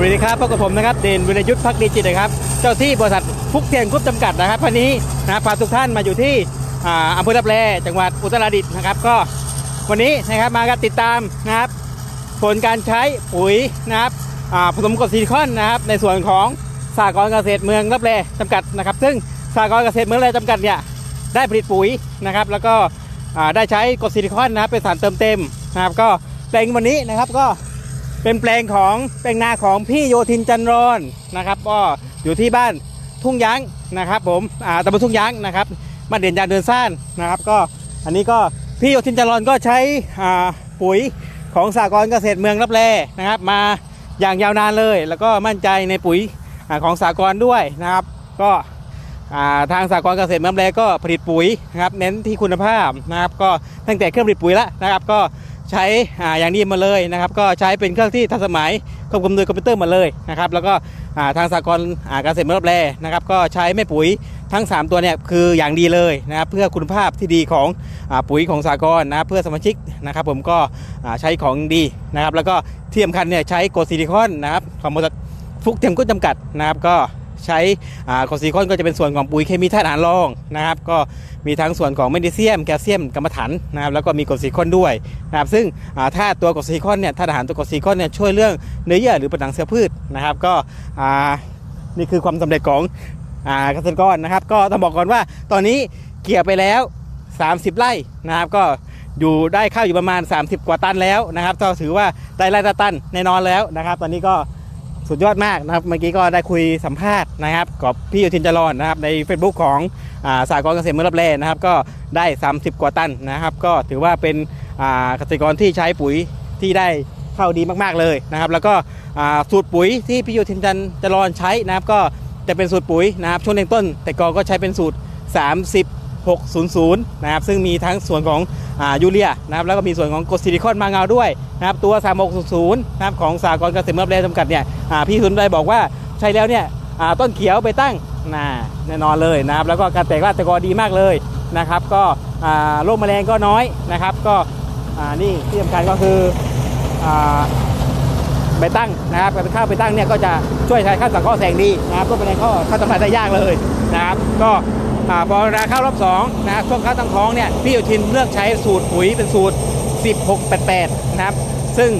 วัสดีครับพบกับผมนะครับเด่นวิรยุทธ์พักดีจิตนะครับ เจ้าที่บริษัทฟุกเทียนกรุ๊ปจำกัดนะครับวันนี้นะพาทุกท่านมาอยู่ที่อ่าอำเภอรับแลจังหวัดอุตรดิตถ์นะครับ ก็วันนี้นะครับมากันติดตามนะครับ ผลการใช้ปุ๋ยนะครับผสมกรดซิลิคอนนะครับ ในส่วนของสหกรณ์เกษตรเมืองรับแลจำกัดนะครับ ซึ่งสหกรณ์เกษตรเมืองรับแลจำกัดเนี่ยได้ผลิตปุ๋ยนะครับ แล้วก็ได้ใช้กรดซิลิคอนนะครับเป็นสารเติมเต็มนะครับ ก็แปลงวันนี้นะครับก็ เป็นแปลงของแปลงนาของพี่โยธินจันรอนนะครับก็อยู่ที่บ้านทุ่งยางนะครับ ผมอ่าตำบลทุ่งยางนะครับบ้าเด่นยาเดินซ่านนะครับ ก็อันนี้ก็พี่โยธินจันรอนก็ใช้อ่าปุ๋ยของสากลเกษตรเมืองรับแลนะครับ มาอย่างยาวนานเลย แล้วก็มั่นใจในปุ๋ยอของสากลด้วยนะครับ ก็าทางสากลเกษตรเมืองรับแลก็ผลิตปุ๋ยนะครับ เน้นที่คุณภาพนะครับ ก็ตั้งแต่เครื่องผลิตปุ๋ยแล้วนะครับ ก็ ใช้อ่าอย่างนี้มาเลยนะครับ ก็ใช้เป็นเครื่องที่ทันสมัยควบคุมโดยคอมพิวเตอร์มาเลยนะครับ แล้วก็อ่าทางสากลอ่าเกษตรเมืองรับแลนะครับ ก็ใช้แม่ปุ๋ยทั้ง 3 ตัวเนี่ยคืออย่างดีเลยนะครับ เพื่อคุณภาพที่ดีของอาปุ๋ยของสากลนะครับเพื่อสมาชิกนะครับ ผมก็อ่าใช้ของดีนะครับ แล้วก็ที่สำคัญเนี่ยใช้โกดซิลิคอนนะครับของบริษัทฟุกเทียมกุ้จำกัดนะครับก็ ใช้อ่าโกรดซิคอนก็จะเป็นส่วนของปุ๋ยเคมีธาตุอาหารรองนะครับ ก็มีทั้งส่วนของแมกนีเซียม แคลเซียมกรรมะถันนะครับแล้วก็มีกรดซิคอนด้วยนะครับซึ่งถ้าตัวกรดซิคอนเนี่ยถ้าอาหารตัวกรดซิคอนเนี่ยช่วยเรื่องเนื้อเยื่อหรือผนังเสือพืชนะครับ ก็นี่คือความสำเร็จของอ่าเกษตรกรนะครับ ก็ต้องบอกก่อนว่าตอนนี้เกี่ยไปแล้ว 30 ไร่นะครับก็อยู่ได้ข้าวอยู่ประมาณ 30 กว่าตันแล้วนะครับก็ถือว่าได้ไร่ละตันแน่นอนแล้วนะครับ ตอนนี้ก็ สุดยอดมากนะครับ เมื่อกี้ก็ได้คุยสัมภาษณ์นะครับกับพี่โยธินจรอนนะครับใน Facebook ของอ่าสากลเกษตรเมืองรับแลนะครับ ก็ได้ 30 กว่าตันนะครับ ก็ถือว่าเป็นอ่าเกษตรกรที่ใช้ปุ๋ยที่ได้เข้าดีมากๆเลยนะครับ แล้วก็อ่าสูตรปุ๋ยที่พี่โยธินจันทร์จรอนใช้นะครับ ก็จะเป็นสูตรปุ๋ยนะครับช่วงเริ่มต้น แต่กอก็ใช้เป็นสูตร 600 นะครับ ซึ่งมีทั้งส่วนของอยูเรียนะครับ แล้วก็มีส่วนของกรดซิลิคอนมาเงาด้วยนะครับ ตัว 3600 นะครับของสากลเกษตรเมืองรับแลจำกัดเนี่ยพี่สุนได้บอกว่าใช้แล้วเนี่ยต้นเขียวไปตั้งนะแน่นอนเลยนะครับ แล้วก็การแตกรากตะกอดีมากเลยนะครับ ก็โรคแมลงก็น้อยนะครับ ก็นี่ที่สำคัญก็คืออ่าใบตั้งนะครับข้าวใบตั้งเนี่ยก็จะช่วยใช้ข้าวสังเคราะห์แสงดีนะครับพวกแมลงก็ข้าทำลายได้ยากเลยนะครับ ก็ พอราข้าวรอบสองนะครับช่วงข้าวตั้งท้องเนี่ยพี่โยทินเลือกใช้สูตรปุ๋ยเป็นสูตร 1688 นะครับซึ่ง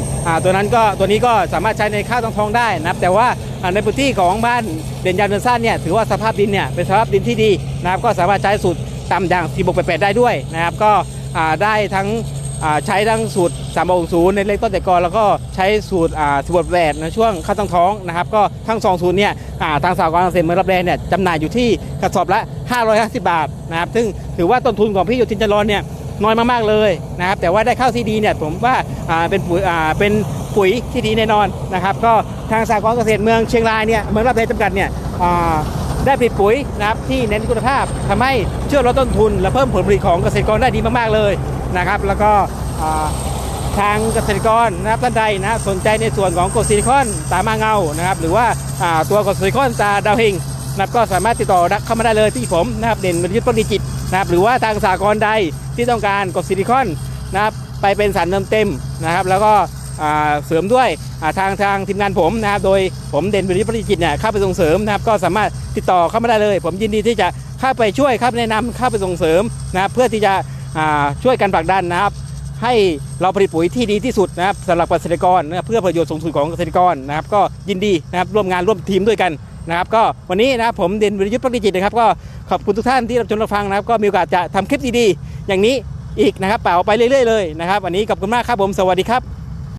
ตัวนั้นก็ตัวนี้ก็สามารถใช้ในข้าวตั้งท้องได้นะครับแต่ว่าในพื้นที่ของบ้านเด่นยานเดินซ่านเนี่ยถือว่าสภาพดินเนี่ยเป็นสภาพดินที่ดีนะครับก็สามารถใช้สูตรต่ำอย่าง1688ได้ด้วยนะครับก็ได้ทั้งใช้ทั้งสูตร 3ามศูนย์ในเล็กต้นแต่กอนแล้วก็ใช้สูตรอ่าสบดแหวนในช่วงข้าวตั้งท้องนะครับก็ทั้งสองสูตรเนี่ยอ่าทางสาวกลเกษตรเมืองรับแรงเนี่ยจำหน่ายอยู่ที่กระสอบละ 550 บาทนะครับซึ่งถือว่าต้นทุนของพี่โยธินจรอนเนี่ยน้อยมากๆเลยนะครับแต่ว่าได้ข้าวที่ดีเนี่ยผมว่าอ่าเป็นปุ๋ยอ่าเป็นปุ๋ยที่ดีแน่นอนนะครับก็ทางสากลเกษตรเมืองเชียงรายเนี่ยเมืองรับแรงจำกัดเนี่ยอ่าได้ผลิตปุ๋ยนะครับที่เน้นคุณภาพทำให้ช่วยลดต้นทุน และเพิ่มผลผลิตของเกษตรกรได้ดีมากๆเลยนะครับ แล้วก็ ทางเกษตรกรนะครับท่านใดนะสนใจในส่วนของกรดซิลิคอนตามาเงานะครับหรือว่าตัวกรดซิลิคอนตาดาวเฮงนะครับก็สามารถติดต่อเข้ามาได้เลยที่ผมนะครับเด่นบรรยุทธ์ปณิจิตนะครับหรือว่าทางสากลใดที่ต้องการกรดซิลิคอนนะครับไปเป็นสารเติมเต็มนะครับ แล้วก็เสริมด้วยทางทางทีมงานผมนะครับโดยผมเด่นบริพัฒนจิตเนี่ยเข้าไปส่งเสริมนะครับก็สามารถติดต่อเข้ามาได้เลย ผมยินดีที่จะเข้าไปช่วยเข้าไปแนะนำเข้าไปส่งเสริมนะครับเพื่อที่จะช่วยกันผลักดันนะครับ ให้เราผลิตปุ๋ยที่ดีที่สุดนะครับสำหรับเกษตรกรนะเพื่อประโยชน์สูงสุดของเกษตรกรนะครับก็ยินดีนะครับร่วมงานร่วมทีมด้วยกันนะครับก็วันนี้นะครับผมเด่นวิรยุทธ์พักดีจิตนะครับก็ขอบคุณทุกท่านที่รับชมรับฟังนะครับก็มีโอกาสจะทำคลิปดีๆอย่างนี้อีกนะครับเป่าไปเรื่อยๆเลยนะครับวันนี้ขอบคุณมากครับผมสวัสดีครับ